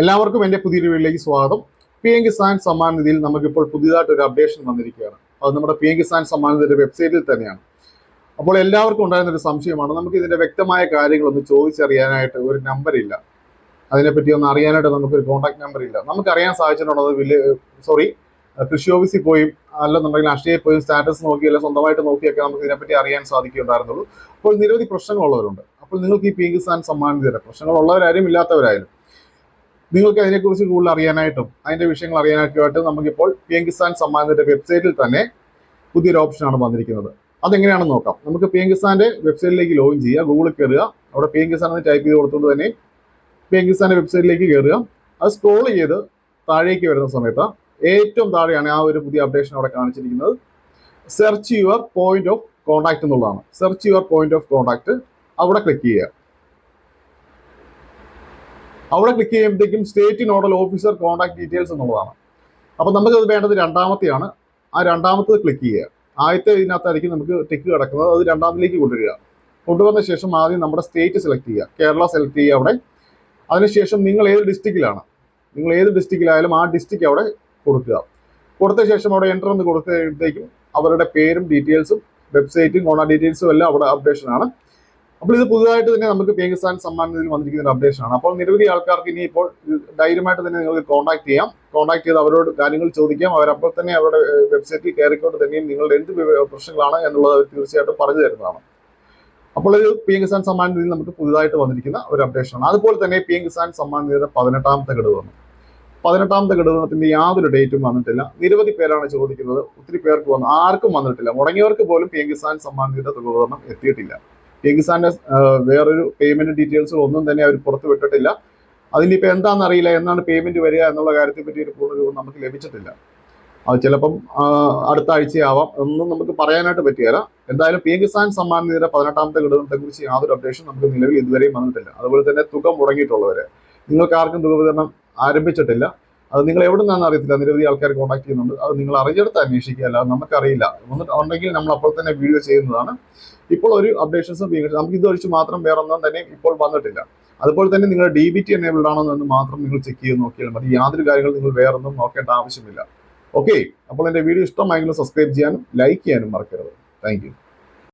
എല്ലാവർക്കും എന്റെ പുതിയൊരു വീട്ടിലേക്ക് സ്വാഗതം. പി എം കിസാൻ സമ്മാൻ നിധിയിൽ നമുക്കിപ്പോൾ പുതിയതായിട്ട് ഒരു അപ്ഡേഷൻ വന്നിരിക്കുകയാണ്. അത് നമ്മുടെ പി എം കിസാൻ സമ്മാൻ നിധിയുടെ വെബ്സൈറ്റിൽ തന്നെയാണ്. അപ്പോൾ എല്ലാവർക്കും ഉണ്ടായിരുന്ന ഒരു സംശയമാണ്. നമുക്ക് ഇതിന്റെ വ്യക്തമായ കാര്യങ്ങളൊന്ന് ചോദിച്ചറിയാനായിട്ട് ഒരു നമ്പർ ഇല്ല. അതിനെപ്പറ്റി ഒന്ന് അറിയാനായിട്ട് നമുക്കൊരു കോൺടാക്ട് നമ്പർ ഇല്ല. നമുക്ക് അറിയാൻ സാധിച്ചിട്ടുള്ളത് സോറി കൃഷി ഓഫീസിൽ പോയി അല്ലെന്നുണ്ടെങ്കിൽ അക്ഷയയിൽ പോയി സ്റ്റാറ്റസ് നോക്കി അല്ല സ്വന്തമായിട്ട് നോക്കിയൊക്കെ നമുക്ക് ഇതിനെപ്പറ്റി അറിയാൻ സാധിക്കുന്നുണ്ടായിരുന്നുള്ളൂ അപ്പോൾ നിരവധി പ്രശ്നങ്ങളുള്ളവരുണ്ട്. അപ്പോൾ നിങ്ങൾക്ക് ഈ പി കിസാൻ സമ്മാൻ പ്രശ്നങ്ങളുള്ളവരായാലും ഇല്ലാത്തവരായാലും നിങ്ങൾക്ക് അതിനെക്കുറിച്ച് കൂടുതൽ അറിയാനായിട്ടും അതിന്റെ വിഷയങ്ങൾ അറിയാനായിട്ടുമായിട്ട് നമുക്കിപ്പോൾ പി എം കിസാൻ സമ്മാനത്തിന്റെ വെബ്സൈറ്റിൽ തന്നെ പുതിയൊരു ഓപ്ഷനാണ് വന്നിരിക്കുന്നത്. അതെങ്ങനെയാണെന്ന് നോക്കാം. നമുക്ക് പി എം കിസാന്റെ വെബ്സൈറ്റിലേക്ക് ലോഗിൻ ചെയ്യുക. ഗൂഗിളിൽ കയറുക. അവിടെ പി എം കിസാൻ എന്ന് ടൈപ്പ് ചെയ്ത് കൊടുത്തുകൊണ്ട് തന്നെ പി എം കിസാന്റെ വെബ്സൈറ്റിലേക്ക് കയറുക. അത് സ്ക്രോൾ ചെയ്ത് താഴേക്ക് വരുന്ന സമയത്ത് ഏറ്റവും താഴെയാണ് ആ ഒരു പുതിയ അപ്ഡേഷൻ അവിടെ കാണിച്ചിരിക്കുന്നത്. Search your point of contact എന്നുള്ളതാണ്. Search your point of contact അവിടെ ക്ലിക്ക് ചെയ്യുക. അവിടെ ക്ലിക്ക് ചെയ്യുമ്പോഴത്തേക്കും state nodal officer contact details എന്നുള്ളതാണ്. അപ്പോൾ അത് വേണ്ടത് രണ്ടാമത്തെയാണ്. ആ രണ്ടാമത്തത് ക്ലിക്ക് ചെയ്യുക. ആദ്യത്തെ ഇതിനകത്തായിരിക്കും നമുക്ക് ടിക്ക് കിടക്കുന്നത്. അത് രണ്ടാമത്തിലേക്ക് കൊണ്ടുവരിക. കൊണ്ടുവന്ന ശേഷം ആദ്യം നമ്മുടെ സ്റ്റേറ്റ് സെലക്ട് ചെയ്യുക. കേരള സെലക്ട് ചെയ്യുക അവിടെ. അതിനുശേഷം നിങ്ങൾ ഏത് ഡിസ്ട്രിക്റ്റിലാണ് നിങ്ങൾ ഏത് ഡിസ്ട്രിക്റ്റിലായാലും ആ ഡിസ്ട്രിക്റ്റ് അവിടെ കൊടുക്കുക. കൊടുത്ത ശേഷം അവിടെ എന്റർ എന്ന് കൊടുത്തേക്കും അവരുടെ പേരും ഡീറ്റെയിൽസും വെബ്സൈറ്റും കോൺടാക്ട് ഡീറ്റെയിൽസും എല്ലാം അവിടെ അപ്ഡേഷൻ ആണ്. അപ്പോൾ ഇത് പുതുതായിട്ട് തന്നെ നമുക്ക് പി എം കിസാൻ വന്നിരിക്കുന്ന ഒരു അപ്ഡേഷൻ ആണ്. അപ്പോൾ നിരവധി ആൾക്കാർക്ക് ഇനി ഇപ്പോൾ ധൈര്യമായിട്ട് തന്നെ നിങ്ങൾക്ക് കോൺടാക്ട് ചെയ്യാം. കോൺടാക്ട് ചെയ്ത് അവരോട് കാര്യങ്ങൾ ചോദിക്കാം. അവരപ്പോൾ തന്നെ അവരുടെ വെബ്സൈറ്റിൽ കയറിക്കൊണ്ട് തന്നെയും നിങ്ങളുടെ എന്ത് പ്രശ്നങ്ങളാണ് എന്നുള്ളത് അവർ തീർച്ചയായിട്ടും പറഞ്ഞു തരുന്നതാണ്. അപ്പോൾ ഇത് പി എം കിസാൻ സമ്മാൻ നിധിയിൽ നമുക്ക് പുതുതായിട്ട് വന്നിരിക്കുന്ന ഒരു അപ്ഡേഷൻ ആണ്. അതുപോലെ തന്നെ പി എം കിസാൻ സമ്മാൻ നിധിയുടെ പതിനെട്ടാമത്തെ ഘടകം വന്നു പതിനെട്ടാമത്തെ ഘടകത്തിന്റെ യാതൊരു ഡേറ്റും വന്നിട്ടില്ല. നിരവധി പേരാണ് ചോദിക്കുന്നത്. ഒത്തിരി പേർക്ക് വന്നു ആർക്കും വന്നിട്ടില്ല. മുടങ്ങിയവർക്ക് പോലും പി എം കിസാൻ സമ്മാൻ നിധിയുടെ തുക എത്തിയിട്ടില്ല. പി എം കിസാന്റെ ആ, വേറൊരു പേയ്മെന്റ് ഡീറ്റെയിൽസ് ഒന്നും തന്നെ അവർ പുറത്തു വിട്ടിട്ടില്ല. അതിന്റെ ഇപ്പൊ എന്താണെന്ന് അറിയില്ല എന്നാണ് പേയ്മെന്റ് വരിക എന്നുള്ള കാര്യത്തെ പറ്റി ഒരു പൂർണ രൂപം നമുക്ക് ലഭിച്ചിട്ടില്ല. അത് ചിലപ്പം അടുത്ത ആഴ്ചയാവാം. ഒന്നും നമുക്ക് പറയാനായിട്ട് പറ്റിയല്ല എന്തായാലും പി എം കിസാൻ സമ്മാൻ നിധിയുടെ പതിനെട്ടാമത്തെ ഘടകത്തെ കുറിച്ച് യാതൊരു അപ്ഡേഷൻ നമുക്ക് നിലവിൽ ഇതുവരെയും വന്നിട്ടില്ല. അതുപോലെ തന്നെ തുക മുടങ്ങിയിട്ടുള്ളവരെ. നിങ്ങൾക്ക് ആർക്കും തുക വിതരണം ആരംഭിച്ചിട്ടില്ല. അത് നിങ്ങൾ എവിടെ നിന്നാണെന്ന് അറിയത്തില്ല. നിരവധി ആൾക്കാർ കോൺടാക്ട് ചെയ്യുന്നുണ്ട്. അത് നിങ്ങൾ അറിഞ്ഞെടുത്ത് അന്വേഷിക്കുക. അല്ല നമുക്കറിയില്ല. വന്നിട്ട് ഉണ്ടെങ്കിൽ നമ്മൾ അപ്പോൾ തന്നെ വീഡിയോ ചെയ്യുന്നതാണ്. ഇപ്പോൾ ഒരു അപ്ഡേഷൻസും നമുക്ക് ഇത് ഒഴിച്ച് മാത്രം വേറെ ഒന്നും തന്നെ ഇപ്പോൾ വന്നിട്ടില്ല. അതുപോലെ തന്നെ നിങ്ങൾ ഡി ബി ടി എനേബിൾഡ് ആണോ എന്ന് മാത്രം നിങ്ങൾ ചെക്ക് ചെയ്ത് നോക്കിയാൽ മതി. യാതൊരു കാര്യങ്ങളും നിങ്ങൾ വേറെ ഒന്നും നോക്കേണ്ട ആവശ്യമില്ല. ഓക്കെ അപ്പോൾ എന്റെ വീഡിയോ ഇഷ്ടമായെങ്കിലും സബ്സ്ക്രൈബ് ചെയ്യാനും ലൈക്ക് ചെയ്യാനും മറക്കരുത്. താങ്ക്